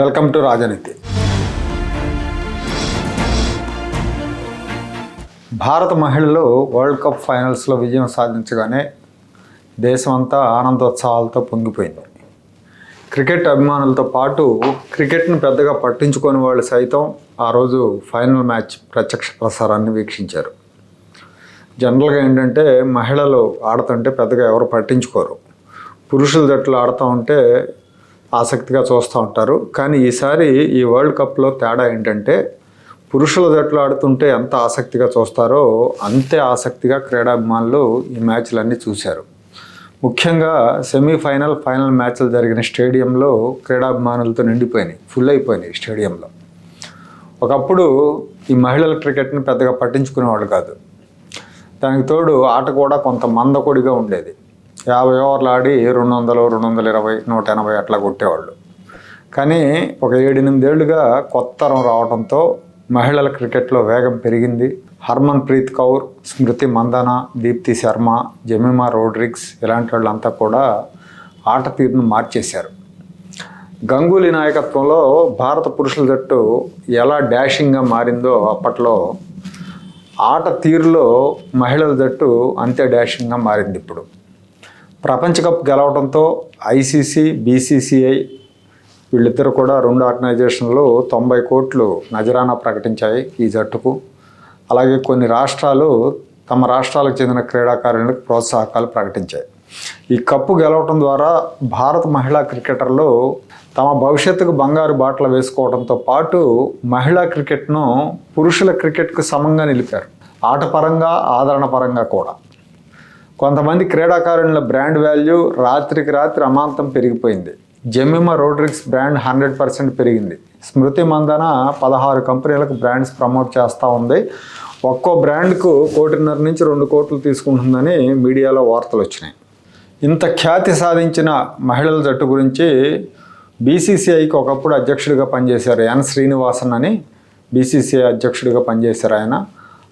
Welcome to రాజనీతి. భారత మహిళలు వరల్డ్ కప్ ఫైనల్స్లో విజయం సాధించగానే దేశమంతా ఆనందోత్సవాలతో పొంగిపోయింది. క్రికెట్ అభిమానులతో పాటు క్రికెట్ను పెద్దగా పట్టించుకొని వాళ్ళు సైతం ఆ రోజు ఫైనల్ మ్యాచ్ ప్రత్యక్ష ప్రసారాన్ని వీక్షించారు. జనరల్గా ఏంటంటే మహిళలు ఆడుతుంటే పెద్దగా ఎవరు పట్టించుకోరు. పురుషుల జట్లు ఆడుతూ ఉంటే ఆసక్తిగా చూస్తూ ఉంటారు. కానీ ఈసారి ఈ వరల్డ్ కప్లో తేడా ఏంటంటే పురుషుల జట్లు ఆడుతుంటే ఎంత ఆసక్తిగా చూస్తారో అంతే ఆసక్తిగా క్రీడాభిమానులు ఈ మ్యాచ్లన్నీ చూశారు. ముఖ్యంగా సెమీఫైనల్ ఫైనల్ మ్యాచ్లు జరిగిన స్టేడియంలో క్రీడాభిమానులతో నిండిపోయినాయి ఫుల్ అయిపోయినాయి స్టేడియంలో. ఒకప్పుడు ఈ మహిళల క్రికెట్ని పెద్దగా పట్టించుకునేవాళ్ళు కాదు. దానికి తోడు ఆట కూడా కొంత మందకొడిగా ఉండేది. యాభై ఓవర్లు ఆడి రెండు వందలు రెండు వందల ఇరవై నూట ఎనభై అట్లా కొట్టేవాళ్ళు. కానీ ఒక ఏడెనిమిదేళ్ళుగా కొత్త తరం రావడంతో మహిళల క్రికెట్లో వేగం పెరిగింది. హర్మన్ ప్రీత్ కౌర్ స్మృతి మందన దీప్తి శర్మ జమీమా రోడ్రిక్స్ ఇలాంటి వాళ్ళంతా కూడా ఆట తీరును మార్చేశారు. గంగూలీ నాయకత్వంలో భారత పురుషుల జట్టు ఎలా డాషింగ్గా మారిందో అప్పట్లో ఆట తీరులో మహిళల జట్టు అంతే డాషింగ్గా మారింది ఇప్పుడు. ప్రపంచ కప్ గెలవడంతో ఐసీసీ బీసీసీఐ వీళ్ళిద్దరు కూడా రెండు ఆర్గనైజేషన్లు తొంభై కోట్లు నజరానా ప్రకటించాయి ఈ జట్టుకు. అలాగే కొన్ని రాష్ట్రాలు తమ రాష్ట్రాలకు చెందిన క్రీడాకారులకు ప్రోత్సాహకాలు ప్రకటించాయి. ఈ కప్పు గెలవటం ద్వారా భారత మహిళా క్రికెటర్లు తమ భవిష్యత్తుకు బంగారు బాటలు వేసుకోవడంతో పాటు మహిళా క్రికెట్ను పురుషుల క్రికెట్కు సమంగా నిలిపారు. ఆటపరంగా ఆదరణ పరంగా కూడా. కొంతమంది క్రీడాకారుల బ్రాండ్ వాల్యూ రాత్రికి రాత్రి అమాంతం పెరిగిపోయింది. Jemimah Rodrigues brand hundred percent పెరిగింది. స్మృతి మందన పదహారు కంపెనీలకు బ్రాండ్స్ ప్రమోట్ చేస్తూ ఉంది. ఒక్కో బ్రాండ్కు కోటిన్నర నుంచి రెండు కోట్లు తీసుకుంటుందని మీడియాలో వార్తలు వచ్చినాయి. ఇంత ఖ్యాతి సాధించిన మహిళల జట్టు గురించి బీసీసీఐకి ఒకప్పుడు అధ్యక్షుడిగా పనిచేశారు ఎన్ శ్రీనివాసన్ అని. బీసీసీఐ అధ్యక్షుడిగా పనిచేశారు ఆయన.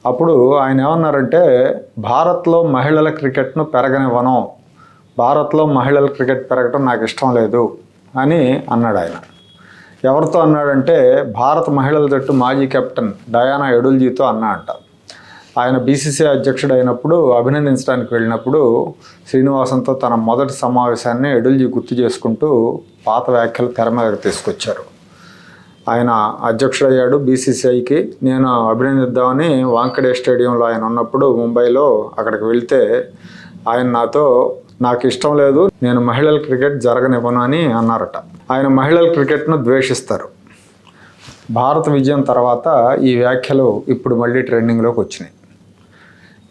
అప్పుడు ఆయన ఏమన్నారంటే భారత్లో మహిళల క్రికెట్ను పెరగనివ్వను. భారత్లో మహిళల క్రికెట్ పెరగటం నాకు ఇష్టం లేదు అని అన్నాడు ఆయన. ఎవరితో అన్నాడంటే భారత మహిళల జట్టు మాజీ కెప్టెన్ డయానా ఎడుల్జీతో అన్నా అంట. ఆయన బీసీసీఐ అధ్యక్షుడు అయినప్పుడు అభినందించడానికి వెళ్ళినప్పుడు శ్రీనివాసంతో తన మొదటి సమావేశాన్ని ఎడుల్జీ గుర్తు చేసుకుంటూ పాత వ్యాఖ్యలు తెర మీదకి తీసుకొచ్చారు. ఆయన అధ్యక్షుడయ్యాడు బీసీసీఐకి. నేను అభినందిద్దామని వాంకడే స్టేడియంలో ఆయన ఉన్నప్పుడు ముంబైలో అక్కడికి వెళ్తే ఆయన నాతో నాకు ఇష్టం లేదు నేను మహిళల క్రికెట్ జరగనివ్వను అని అన్నారట. ఆయన మహిళల క్రికెట్ను ద్వేషిస్తారు. భారత విజయం తర్వాత ఈ వ్యాఖ్యలు ఇప్పుడు మళ్ళీ ట్రెండింగ్లోకి వచ్చినాయి.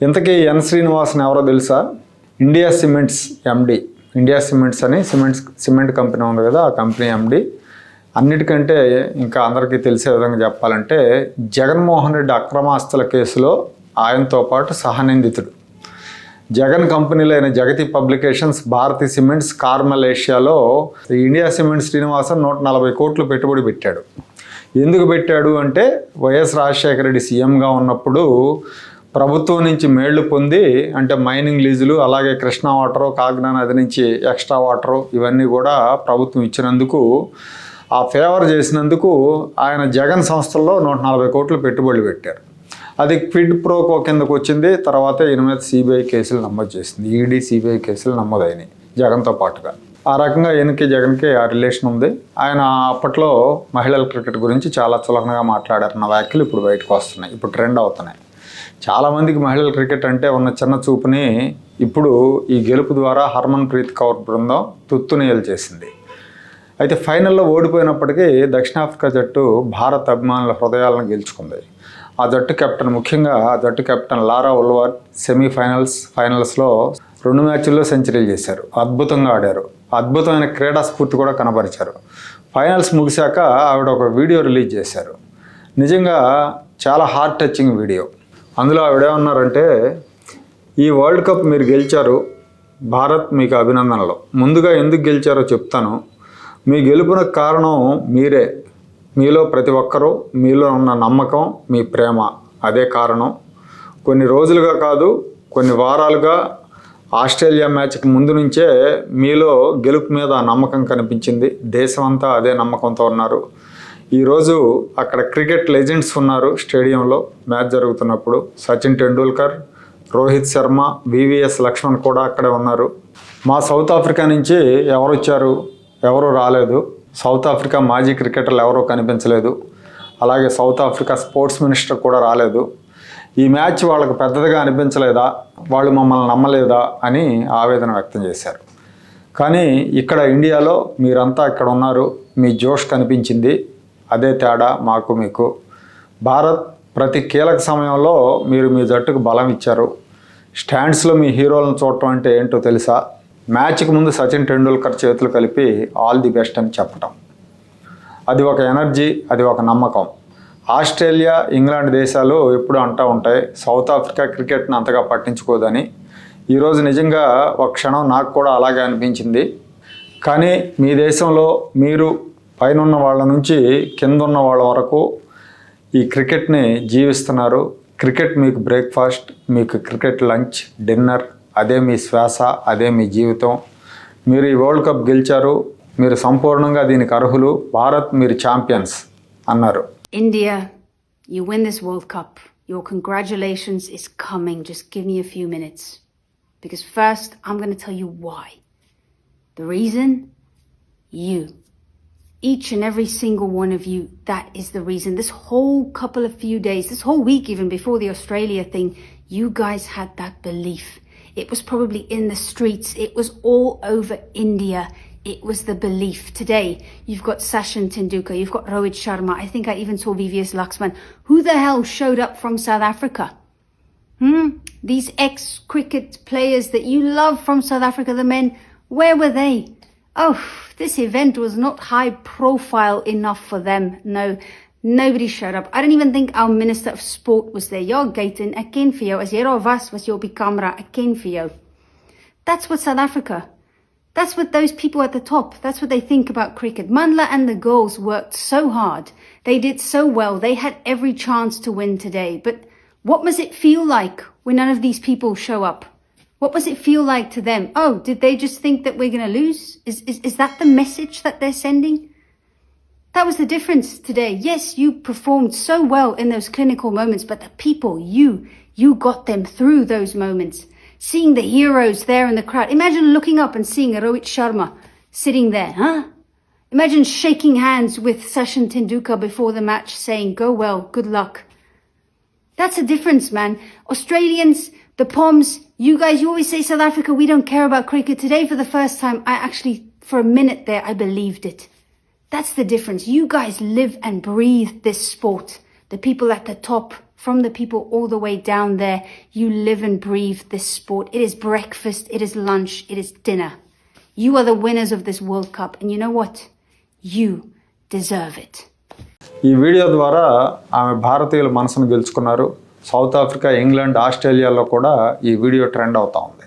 ఇంతకీ ఎన్ శ్రీనివాసన్ ఎవరో తెలుసా? India cements MD. India cements అని సిమెంట్స్ సిమెంట్ కంపెనీ ఉంది కదా ఆ కంపెనీ ఎండి. అన్నిటికంటే ఇంకా అందరికీ తెలిసే విధంగా చెప్పాలంటే జగన్మోహన్ రెడ్డి అక్రమాస్తుల కేసులో ఆయనతో పాటు సహనిందితుడు. జగన్ కంపెనీలైన జగతి పబ్లికేషన్స్ భారతి సిమెంట్స్ కార్మల్ ఏషియాలో ఇండియా సిమెంట్స్ శ్రీనివాసన్ నూట నలభై కోట్లు పెట్టుబడి పెట్టాడు. ఎందుకు పెట్టాడు అంటే వైఎస్ రాజశేఖర రెడ్డి సీఎంగా ఉన్నప్పుడు ప్రభుత్వం నుంచి మేళ్ళు పొంది అంటే మైనింగ్ లీజులు అలాగే కృష్ణా వాటరు కాగ్నా నది నుంచి ఎక్స్ట్రా వాటరు ఇవన్నీ కూడా ప్రభుత్వం ఇచ్చినందుకు ఆ ఫేవర్ చేసినందుకు ఆయన జగన్ సంస్థల్లో నూట నలభై కోట్లు పెట్టుబడులు పెట్టారు. అది క్విడ్ ప్రోకో కిందకు వచ్చింది. తర్వాత ఈయన మీద సిబిఐ కేసులు నమోదు చేసింది. ఈడీ సిబిఐ కేసులు నమోదైనాయి జగన్తో పాటుగా. ఆ రకంగా ఈయనకి జగన్కి ఆ రిలేషన్ ఉంది. ఆయన అప్పట్లో మహిళల క్రికెట్ గురించి చాలా చులకనగా మాట్లాడారన్న వ్యాఖ్యలు ఇప్పుడు బయటకు వస్తున్నాయి. ఇప్పుడు ట్రెండ్ అవుతున్నాయి. చాలామందికి మహిళల క్రికెట్ అంటే ఉన్న చిన్న చూపుని ఇప్పుడు ఈ గెలుపు ద్వారా హర్మన్ ప్రీత్ కౌర్ బృందం తుత్తునియలు చేసింది. అయితే ఫైనల్లో ఓడిపోయినప్పటికీ దక్షిణాఫ్రికా జట్టు భారత్ అభిమానుల హృదయాలను గెలుచుకుంది. ఆ జట్టు కెప్టెన్ ముఖ్యంగా ఆ జట్టు కెప్టెన్ లారా ఉల్వార్ సెమీఫైనల్స్ ఫైనల్స్లో రెండు మ్యాచ్ల్లో సెంచరీలు చేశారు. అద్భుతంగా ఆడారు. అద్భుతమైన క్రీడా స్ఫూర్తి కూడా కనబరిచారు. ఫైనల్స్ ముగిశాక ఆవిడ ఒక వీడియో రిలీజ్ చేశారు. నిజంగా చాలా హార్ట్ టచింగ్ వీడియో. అందులో ఆవిడేమన్నారంటే ఈ వరల్డ్ కప్ మీరు గెలిచారు. భారత్ మీకు అభినందనలు. ముందుగా ఎందుకు గెలిచారో చెప్తాను. మీ గెలుపునకు కారణం మీరే. మీలో ప్రతి ఒక్కరూ మీలో ఉన్న నమ్మకం మీ ప్రేమ. అదే కారణం. కొన్ని రోజులుగా కాదు కొన్ని వారాలుగా ఆస్ట్రేలియా మ్యాచ్కి ముందు నుంచే మీలో గెలుపు మీద నమ్మకం కనిపించింది. దేశమంతా అదే నమ్మకంతో ఉన్నారు. ఈరోజు అక్కడ క్రికెట్ లెజెండ్స్ ఉన్నారు స్టేడియంలో మ్యాచ్ జరుగుతున్నప్పుడు. Sachin Tendulkar Rohit Sharma V V S Laxman కూడా అక్కడే ఉన్నారు. మా సౌత్ ఆఫ్రికా నుంచి ఎవరు వచ్చారు? ఎవరూ రాలేదు. సౌత్ ఆఫ్రికా మాజీ క్రికెటర్లు ఎవరూ కనిపించలేదు. అలాగే సౌత్ ఆఫ్రికా స్పోర్ట్స్ మినిస్టర్ కూడా రాలేదు. ఈ మ్యాచ్ వాళ్ళకు పెద్దదిగా అనిపించలేదా? వాళ్ళు మమ్మల్ని నమ్మలేదా? అని ఆవేదన వ్యక్తం చేశారు. కానీ ఇక్కడ ఇండియాలో మీరంతా ఇక్కడ ఉన్నారు. మీ జోష్ కనిపించింది. అదే తేడా మాకు మీకు. భారత్ ప్రతి కీలక సమయంలో మీరు మీ జట్టుకు బలం ఇచ్చారు. స్టాండ్స్లో మీ హీరోలను చూడటం అంటే ఏంటో తెలుసా? మ్యాచ్కి ముందు సచిన్ టెండూల్కర్ చేతులు కలిపి ఆల్ ది బెస్ట్ అని చెప్పటం. అది ఒక ఎనర్జీ అది ఒక నమ్మకం. ఆస్ట్రేలియా ఇంగ్లాండ్ దేశాలు ఎప్పుడు అంటూ ఉంటాయి సౌత్ ఆఫ్రికా క్రికెట్ని అంతగా పట్టించుకోదని. ఈరోజు నిజంగా ఒక క్షణం నాకు కూడా అలాగే అనిపించింది. కానీ మీ దేశంలో మీరు పైన ఉన్న వాళ్ళ నుంచి కింద ఉన్న వాళ్ళ వరకు ఈ క్రికెట్ని జీవిస్తున్నారు. క్రికెట్ మీకు బ్రేక్ఫాస్ట్ మీకు క్రికెట్ లంచ్ డిన్నర్ అదే మీ శ్వాస అదే మీ జీవితం మీరు ఈ వరల్డ్ కప్ గెలిచారు మీరు సంపూర్ణంగా దీనికి అర్హులు భారత్ మీరు ఛాంపియన్స్ అన్నారు India, you win this World Cup. Your congratulations is coming. Just give me a few minutes. Because first, I'm going to tell you why. The reason? You. Each and every single one of you, that is the reason. This whole couple of few days, this whole week, even before the Australia thing, you guys had that belief. It was probably in the streets, it was all over India. It was the belief. Today, you've got Sachin Tendulkar, you've got Rohit Sharma. I think I even saw VVS Laxman. Who the hell showed up from South Africa? Hmm? These ex cricket players that you love from South Africa, the men, where were they? Oh, this event was not high profile enough for them. No, nobody showed up. I don't even think our Minister of Sport was there. Jag gaten akin for you, as jero vas was your camera akin for you. That's what South Africa. That's what those people at the top, that's what they think about cricket. Manla and the girls worked so hard. They did so well. They had every chance to win today. But what must it feel like when none of these people show up? What must it feel like to them? Oh, did they just think that we're going to lose? Is, is, is that the message that they're sending? That was the difference today. Yes, you performed so well in those clinical moments, but the people, you, you got them through those moments. Seeing the heroes there in the crowd. Imagine looking up and seeing Rohit Sharma sitting there, huh? Imagine shaking hands with Sachin Tendulkar before the match saying, go well, good luck. That's a difference, man. Australians, the Poms, you guys, you always say South Africa, we don't care about cricket. Today, for the first time, I actually, for a minute there, I believed it. That's the difference. You guys live and breathe this sport. The people at the top, from the people all the way down there, you live and breathe this sport. It is breakfast, it is lunch, it is dinner. You are the winners of this World Cup, and you know what? You deserve it. ఈ video ద్వారా ఆమె భారతీయుల మనసును గెలుచుకున్నారు south Africa England ఆస్ట్రేలియాలో కూడా ఈ video trend అవుతా ఉంది